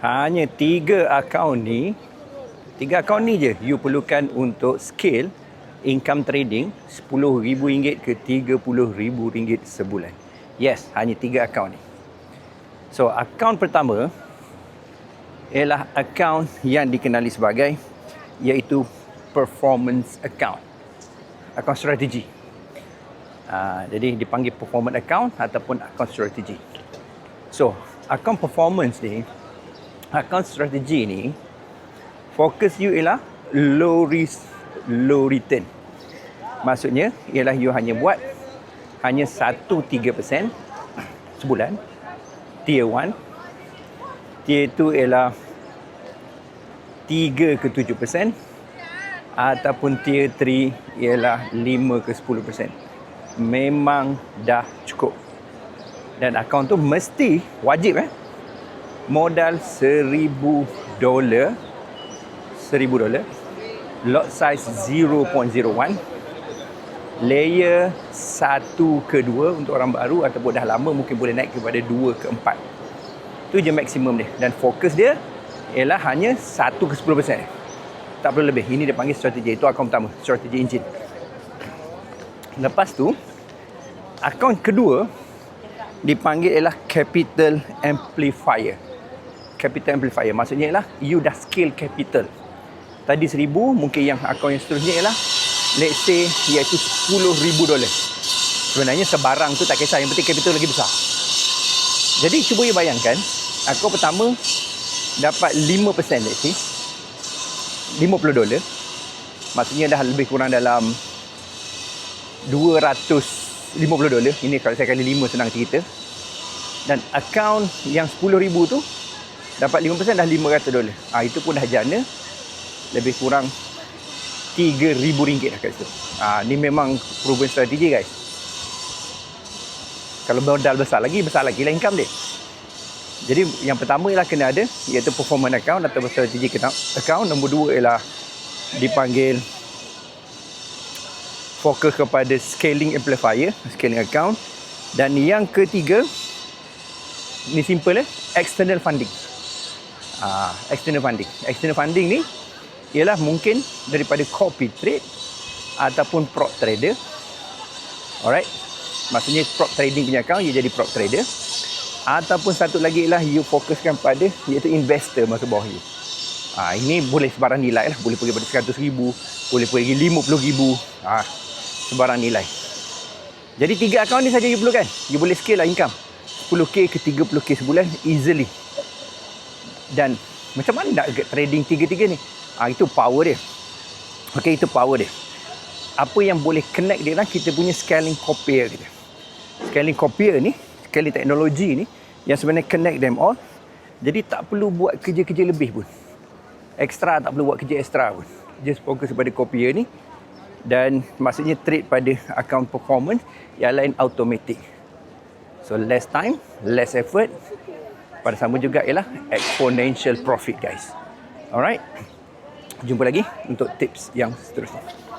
hanya tiga akaun ni tiga akaun ni je you perlukan untuk scale income trading RM10,000 ke RM30,000 sebulan. Yes hanya tiga akaun ni. So akaun pertama ialah akaun yang dikenali sebagai iaitu performance account akaun strategi. Uh, jadi dipanggil performance account ataupun akaun strategi. So akaun performance ni akaun strategi ni fokus you ialah low risk low return maksudnya ialah you hanya buat hanya 1-3% sebulan tier 1 tier 2 ialah 3 ke 7% ataupun tier 3 ialah 5 ke 10% memang dah cukup. Dan akaun tu mesti wajib eh modal seribu dolar. Seribu dolar. Lot size 0.01 layer 1 ke 2 untuk orang baru ataupun dah lama mungkin boleh naik kepada 2 ke 4 tu je maksimum dia. Dan fokus dia ialah hanya 1 ke 10% tak perlu lebih. Ini dia panggil strategi. Itu akaun pertama. Strategi engine lepas tu akaun kedua dipanggil ialah capital amplifier capital amplifier. Maksudnya ialah you dah scale capital. Tadi seribu, mungkin yang akaun yang seterusnya ialah let's say iaitu sepuluh ribu dolar. Sebenarnya sebarang tu tak kisah, yang penting capital lagi besar. Jadi cuba you bayangkan, akaun pertama dapat 5% let's say. 50 dolar. Maksudnya dah lebih kurang dalam 250 dolar. Ini kalau saya kali 5 senang cerita. Dan akaun yang 10 ribu tu dapat 5% dah 500 dolar. Ha, itu pun dah jana lebih kurang 3000 ringgit dah kat situ. Ha, ni memang proven strategi guys. Kalau modal besar lagi, besar lagi lah income dia. Jadi yang pertama ialah kena ada iaitu performance account atau strategi account. Nombor dua ialah dipanggil fokus kepada scaling amplifier, scaling account. Dan yang ketiga, ni simple eh, external funding uh, external funding. External funding ni ialah mungkin daripada copy trade ataupun prop trader. Alright. Maksudnya prop trading punya account you jadi prop trader ataupun satu lagi ialah you fokuskan pada iaitu investor masa bawah you. Ha, ini boleh sebarang nilai lah. Boleh pergi pada 100 ribu. Boleh pergi 50 ribu. Ha, sebarang nilai. Jadi tiga akaun ni saja you perlukan. You boleh scale lah income. 10k ke 30k sebulan easily dan macam mana nak trading tiga-tiga ni? Ha, itu power dia. Okey itu power dia. Apa yang boleh connect dia lah kita punya scaling copier kita. Scaling copier ni scaling teknologi ni yang sebenarnya connect them all jadi tak perlu buat kerja-kerja lebih pun. Extra tak perlu buat kerja extra pun. Just fokus pada copier ni dan maksudnya trade pada account performance yang lain automatic. So less time less effort pada sama juga ialah exponential profit guys. Alright. Jumpa lagi untuk tips yang seterusnya.